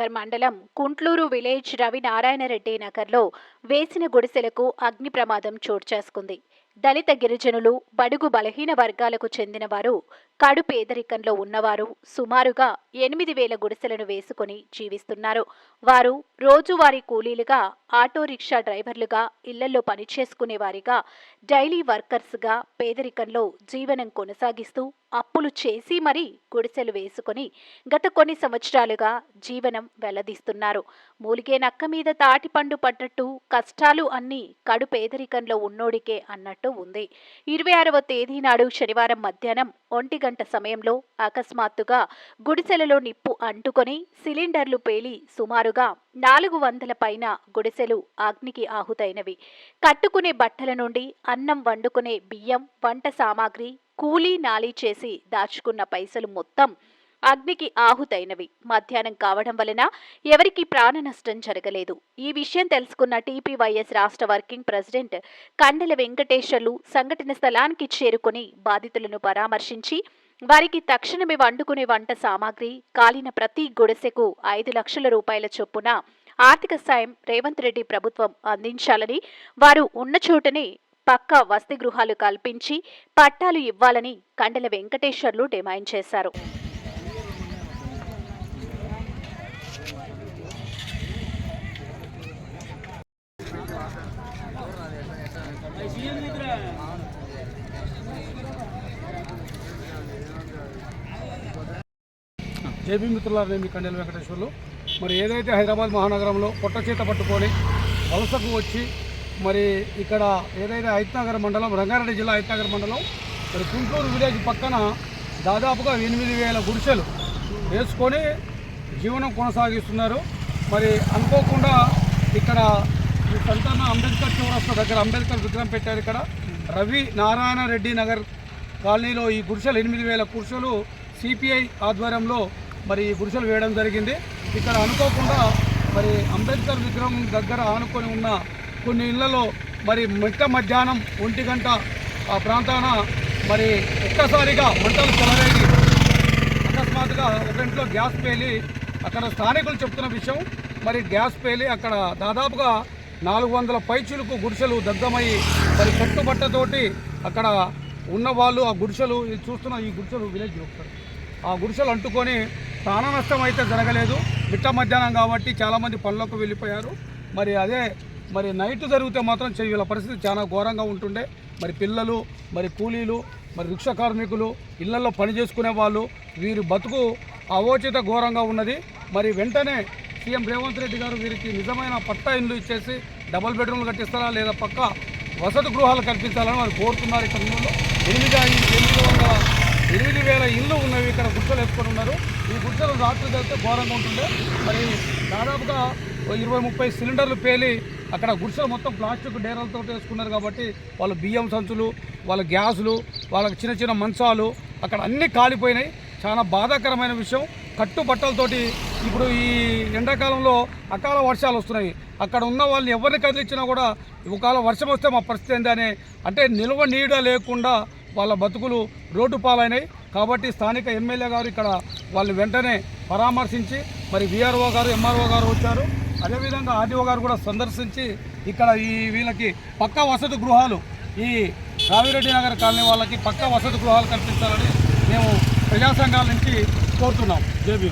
మండలం కుంట్లూరు విలేజ్ రవినారాయణరెడ్డి నగర్లో వేసిన గుడిసెలకు అగ్ని ప్రమాదం చోటు చేసుకుంది. దళిత గిరిజనులు బడుగు బలహీన వర్గాలకు చెందిన వారు కడు పేదరికంలో ఉన్నవారు సుమారుగా ఎనిమిది వేల గుడిసెలను వేసుకొని జీవిస్తున్నారు. వారు రోజువారీ కూలీలుగా ఆటో రిక్షా డ్రైవర్లుగా ఇళ్ళలో పనిచేసుకునేవారిగా డైలీ వర్కర్స్గా పేదరికంలో జీవనం కొనసాగిస్తూ అప్పులు చేసి మరీ గుడిసెలు వేసుకొని గత కొన్ని సంవత్సరాలుగా జీవనం వెల్లదీస్తున్నారు మూలిగే నక్క మీద తాటిపండు పడ్డట్టు కష్టాలు అన్నీ కడు పేదరికంలో ఉన్నోడికే అన్నట్టు ఉంది. ఇరవై ఆరవ తేదీ నాడు శనివారం మధ్యాహ్నం ఒంటి గంట సమయంలో అకస్మాత్తుగా గుడిసెలలో నిప్పు అంటుకొని సిలిండర్లు పేలి సుమారుగా నాలుగు వందల పైన గుడిసెలు అగ్నికి ఆహుతైనవి. కట్టుకునే బట్టల నుండి అన్నం వండుకునే బియ్యం వంట సామాగ్రి కూలీ నాలీ చేసి దాచుకున్న పైసలు మొత్తం అగ్నికి ఆహుతైనవి. మధ్యాహ్నం కావడం వలన ఎవరికి ప్రాణ నష్టం జరగలేదు. ఈ విషయం తెలుసుకున్న టీపీవైఎస్ రాష్ట్ర వర్కింగ్ ప్రెసిడెంట్ కండెల వెంకటేశ్వర్లు సంఘటన స్థలానికి చేరుకుని బాధితులను పరామర్శించి వారికి తక్షణమే వండుకునే వంట సామాగ్రి కాలిన ప్రతి గుడిసెకు ఐదు లక్షల రూపాయల చొప్పున ఆర్థిక సాయం రేవంత్ రెడ్డి ప్రభుత్వం అందించాలని వారు ఉన్న చోటనే పక్కా వసతి గృహాలు కల్పించి పట్టాలు ఇవ్వాలని కండెల వెంకటేశ్వర్లు డిమాండ్ చేశారు. జేబీ మిత్రులారు నేను మీ కండెల వెంకటేశ్వర్లు. మరి ఏదైతే హైదరాబాద్ మహానగరంలో పొట్ట చేత పట్టుకొని వలసకు వచ్చి మరి ఇక్కడ ఏదైతే ఐత్నగర్ మండలం రంగారెడ్డి జిల్లా హైత్నగర్ మండలం మరి గుంటూరు విలేజ్ పక్కన దాదాపుగా ఎనిమిది వేల గుడిసెలు వేసుకొని జీవనం కొనసాగిస్తున్నారు. మరి అనుకోకుండా ఇక్కడ ఈ సంతాన అంబేద్కర్ చౌరస్తా దగ్గర అంబేద్కర్ విగ్రహం పెట్టారు ఇక్కడ. రవి నారాయణ రెడ్డి నగర్ కాలనీలో ఈ గుడిసెలు ఎనిమిది వేల గుడిసెలు సిపిఐ ఆధ్వర్యంలో మరి ఈ గుడిసెలు వేయడం జరిగింది. ఇక్కడ అనుకోకుండా మరి అంబేద్కర్ విగ్రహం దగ్గర ఆనుకొని ఉన్న కొన్ని ఇళ్ళలో మరి మిట్ట మధ్యాహ్నం ఒంటి గంట ఆ ప్రాంతాన మరి ఒక్కసారిగా మంటలు చెలరేగి అకస్మాత్తుగా ఒక ఇంట్లో గ్యాస్ పేలి అక్కడ స్థానికులు చెప్తున్న విషయం మరి గ్యాస్ పేలి అక్కడ దాదాపుగా నాలుగు వందల పైచులకు గుడిసెలు దగ్ధమయ్యి మరి కట్టుబట్టతోటి అక్కడ ఉన్న వాళ్ళు ఆ గుడిసెలు ఇది చూస్తున్న ఈ గుడిసెలు విలేజ్ ఒకసారి. ఆ గుడిసెలు అంటుకొని ప్రాణ నష్టం అయితే జరగలేదు. మిట్ట మధ్యాహ్నం కాబట్టి చాలామంది పనులకు వెళ్ళిపోయారు. మరి అదే మరి నైట్ జరిగితే మాత్రం చేయగల వీళ్ళ పరిస్థితి చాలా ఘోరంగా ఉంటుండే. మరి పిల్లలు మరి కూలీలు మరి రిక్షా కార్మికులు ఇళ్ళలో పని చేసుకునే వాళ్ళు వీరి బతుకు అవోచిత ఘోరంగా ఉన్నది. మరి వెంటనే సీఎం రేవంత్ రెడ్డి గారు వీరికి నిజమైన పట్టా ఇండ్లు ఇచ్చేసి డబుల్ బెడ్రూమ్లు కట్టిస్తారా లేదా పక్క వసతి గృహాలు కల్పించాలని వారు కోరుతున్నారు ఈ ఊళ్ళో ఎనిమిది ఐదు ఎనిమిది వందల ఎనిమిది వేల ఇళ్ళు ఉన్నవి ఇక్కడ గుడిసెలు వేసుకొని ఉన్నారు. ఈ గుడిసెలు రాత్రి జరిగితే ఘోరంగా ఉంటుండే. మరి దాదాపుగా ఇరవై ముప్పై సిలిండర్లు పేలి అక్కడ గుడిసెలు మొత్తం ప్లాస్టిక్ డేరాలతో వేసుకున్నారు కాబట్టి వాళ్ళు బియ్యం సంచులు వాళ్ళ గ్యాసులు వాళ్ళకి చిన్న చిన్న మంచాలు అక్కడ అన్నీ కాలిపోయినాయి. చాలా బాధాకరమైన విషయం. కట్టుబట్టలతోటి ఇప్పుడు ఈ ఎండాకాలంలో అకాల వర్షాలు వస్తున్నాయి. అక్కడ ఉన్న వాళ్ళని ఎవరిని కదిలించినా కూడా ఒకవేళ వర్షం వస్తే మా పరిస్థితి ఏంటనే అంటే నిల్వ నీడ లేకుండా వాళ్ళ బతుకులు రోడ్డు పాలైనాయి. కాబట్టి స్థానిక ఎమ్మెల్యే గారు ఇక్కడ వాళ్ళు వెంటనే పరామర్శించి మరి విఆర్ఓ గారు ఎంఆర్ఓ గారు వచ్చారు. అదేవిధంగా ఆర్డీఓ గారు కూడా సందర్శించి ఇక్కడ ఈ వీళ్ళకి పక్కా వసతి గృహాలు ఈ రావిరెడ్డి నగర్ కాలనీ వాళ్ళకి పక్కా వసతి గృహాలు కల్పించాలని మేము ప్రజా సంఘాల నుంచి కోరుతున్నాం. జేబీ